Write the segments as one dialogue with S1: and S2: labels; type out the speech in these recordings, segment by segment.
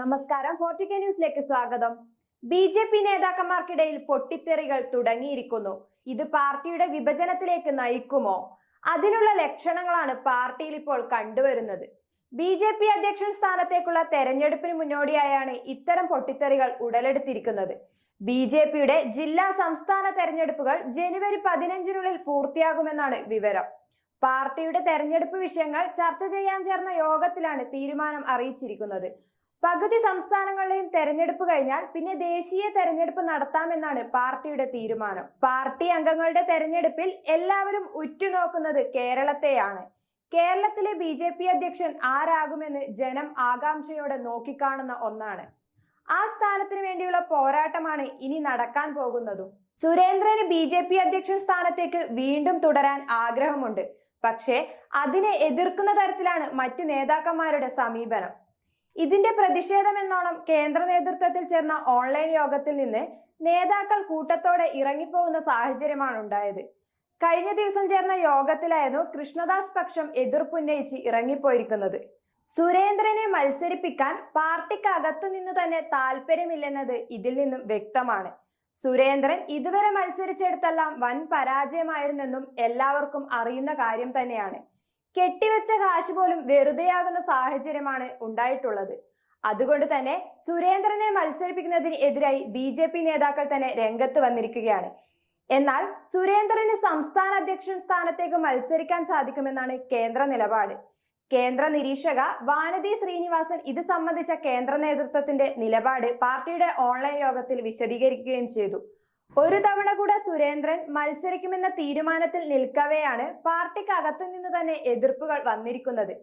S1: നമസ്കാരം. ഫോർട്ടിക്ക ന്യൂസിലേക്ക് സ്വാഗതം. ബി ജെ പി നേതാക്കന്മാർക്കിടയിൽ പൊട്ടിത്തെറികൾ തുടങ്ങിയിരിക്കുന്നു. ഇത് പാർട്ടിയുടെ വിഭജനത്തിലേക്ക് നയിക്കുമോ? അതിനുള്ള ലക്ഷണങ്ങളാണ് പാർട്ടിയിൽ ഇപ്പോൾ കണ്ടുവരുന്നത്. ബി ജെ പി അധ്യക്ഷൻ സ്ഥാനത്തേക്കുള്ള തെരഞ്ഞെടുപ്പിന് മുന്നോടിയായാണ് ഇത്തരം പൊട്ടിത്തെറികൾ ഉടലെടുത്തിരിക്കുന്നത്. ബി ജെ പിയുടെ ജില്ലാ സംസ്ഥാന തെരഞ്ഞെടുപ്പുകൾ ജനുവരി പതിനഞ്ചിനുള്ളിൽ പൂർത്തിയാകുമെന്നാണ് വിവരം. പാർട്ടിയുടെ തെരഞ്ഞെടുപ്പ് വിഷയങ്ങൾ ചർച്ച ചെയ്യാൻ ചേർന്ന യോഗത്തിലാണ് തീരുമാനം അറിയിച്ചിരിക്കുന്നത്. പകുതി സംസ്ഥാനങ്ങളിലെയും തെരഞ്ഞെടുപ്പ് കഴിഞ്ഞാൽ പിന്നെ ദേശീയ തെരഞ്ഞെടുപ്പ് നടത്താമെന്നാണ് പാർട്ടിയുടെ തീരുമാനം. പാർട്ടി അംഗങ്ങളുടെ തെരഞ്ഞെടുപ്പിൽ എല്ലാവരും ഉറ്റുനോക്കുന്നത് കേരളത്തെയാണ്. കേരളത്തിലെ ബി ജെ പി അധ്യക്ഷൻ ആരാകുമെന്ന് ജനം ആകാംക്ഷയോടെ നോക്കിക്കാണുന്ന ഒന്നാണ്. ആ സ്ഥാനത്തിന് വേണ്ടിയുള്ള പോരാട്ടമാണ് ഇനി നടക്കാൻ പോകുന്നതും. സുരേന്ദ്രന് ബി ജെ പി അധ്യക്ഷൻ സ്ഥാനത്തേക്ക് വീണ്ടും തുടരാൻ ആഗ്രഹമുണ്ട്. പക്ഷേ അതിനെ എതിർക്കുന്ന തരത്തിലാണ് മറ്റു നേതാക്കന്മാരുടെ സമീപനം. ഇതിന്റെ പ്രതിഷേധം എന്നോണം കേന്ദ്ര നേതൃത്വത്തിൽ ചേർന്ന ഓൺലൈൻ യോഗത്തിൽ നിന്ന് നേതാക്കൾ കൂട്ടത്തോടെ ഇറങ്ങിപ്പോകുന്ന സാഹചര്യമാണ് ഉണ്ടായത്. കഴിഞ്ഞ ദിവസം ചേർന്ന യോഗത്തിലായിരുന്നു കൃഷ്ണദാസ് പക്ഷം എതിർപ്പുന്നയിച്ച് ഇറങ്ങിപ്പോയിരിക്കുന്നത്. സുരേന്ദ്രനെ മത്സരിപ്പിക്കാൻ പാർട്ടിക്ക് നിന്ന് തന്നെ താല്പര്യമില്ലെന്നത് ഇതിൽ നിന്നും വ്യക്തമാണ്. സുരേന്ദ്രൻ ഇതുവരെ മത്സരിച്ചെടുത്തെല്ലാം വൻ പരാജയമായിരുന്നെന്നും എല്ലാവർക്കും അറിയുന്ന കാര്യം തന്നെയാണ്. കെട്ടിവെച്ച കാശ് പോലും വെറുതെയാകുന്ന സാഹചര്യമാണ് ഉണ്ടായിട്ടുള്ളത്. അതുകൊണ്ട് തന്നെ സുരേന്ദ്രനെ മത്സരിപ്പിക്കുന്നതിന് എതിരായി ബി ജെ പി നേതാക്കൾ തന്നെ രംഗത്ത് വന്നിരിക്കുകയാണ്. എന്നാൽ സുരേന്ദ്രന് സംസ്ഥാന അധ്യക്ഷൻ സ്ഥാനത്തേക്ക് മത്സരിക്കാൻ സാധിക്കുമെന്നാണ് കേന്ദ്ര നിലപാട്. കേന്ദ്ര നിരീക്ഷക വാനതി ശ്രീനിവാസൻ ഇത് സംബന്ധിച്ച കേന്ദ്ര നേതൃത്വത്തിന്റെ നിലപാട് പാർട്ടിയുടെ ഓൺലൈൻ യോഗത്തിൽ വിശദീകരിക്കുകയും ചെയ്തു. ഒരു തവണ കൂടെ സുരേന്ദ്രൻ മത്സരിക്കുമെന്ന തീരുമാനത്തിൽ നിൽക്കവെയാണ് പാർട്ടിക്കകത്തു നിന്ന് തന്നെ എതിർപ്പുകൾ വന്നിരിക്കുന്നത്.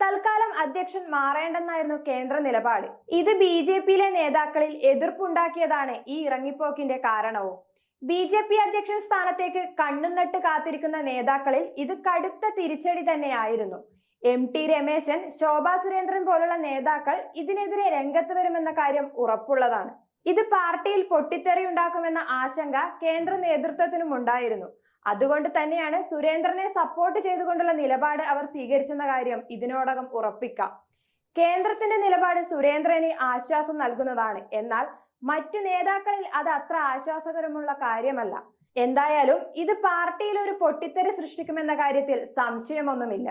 S1: തൽക്കാലം അധ്യക്ഷൻ മാറേണ്ടെന്നായിരുന്നു കേന്ദ്ര നിലപാട്. ഇത് ബി ജെ പിയിലെ നേതാക്കളിൽ എതിർപ്പുണ്ടാക്കിയതാണ് ഈ ഇറങ്ങിപ്പോക്കിന്റെ കാരണവും. ബി ജെ പി അധ്യക്ഷൻ സ്ഥാനത്തേക്ക് കണ്ണും നട്ട് കാത്തിരിക്കുന്ന നേതാക്കളിൽ ഇത് കടുത്ത തിരിച്ചടി തന്നെയായിരുന്നു. എം ടി രമേശൻ ശോഭാ സുരേന്ദ്രൻ പോലുള്ള നേതാക്കൾ ഇതിനെതിരെ രംഗത്ത് വരുമെന്ന കാര്യം ഉറപ്പുള്ളതാണ്. ഇത് പാർട്ടിയിൽ പൊട്ടിത്തെറി ഉണ്ടാക്കുമെന്ന ആശങ്ക കേന്ദ്ര നേതൃത്വത്തിനും ഉണ്ടായിരുന്നു. അതുകൊണ്ട് തന്നെയാണ് സുരേന്ദ്രനെ സപ്പോർട്ട് ചെയ്തുകൊണ്ടുള്ള നിലപാട് അവർ സ്വീകരിച്ചെന്ന കാര്യം ഇതിനോടകം ഉറപ്പിക്കാം. കേന്ദ്രത്തിന്റെ നിലപാട് സുരേന്ദ്രന് ആശ്വാസം നൽകുന്നതാണ്. എന്നാൽ മറ്റു നേതാക്കളിൽ അത് അത്ര ആശ്വാസകരമുള്ള കാര്യമല്ല. എന്തായാലും ഇത് പാർട്ടിയിൽ ഒരു പൊട്ടിത്തെറി സൃഷ്ടിക്കുമെന്ന കാര്യത്തിൽ സംശയമൊന്നുമില്ല.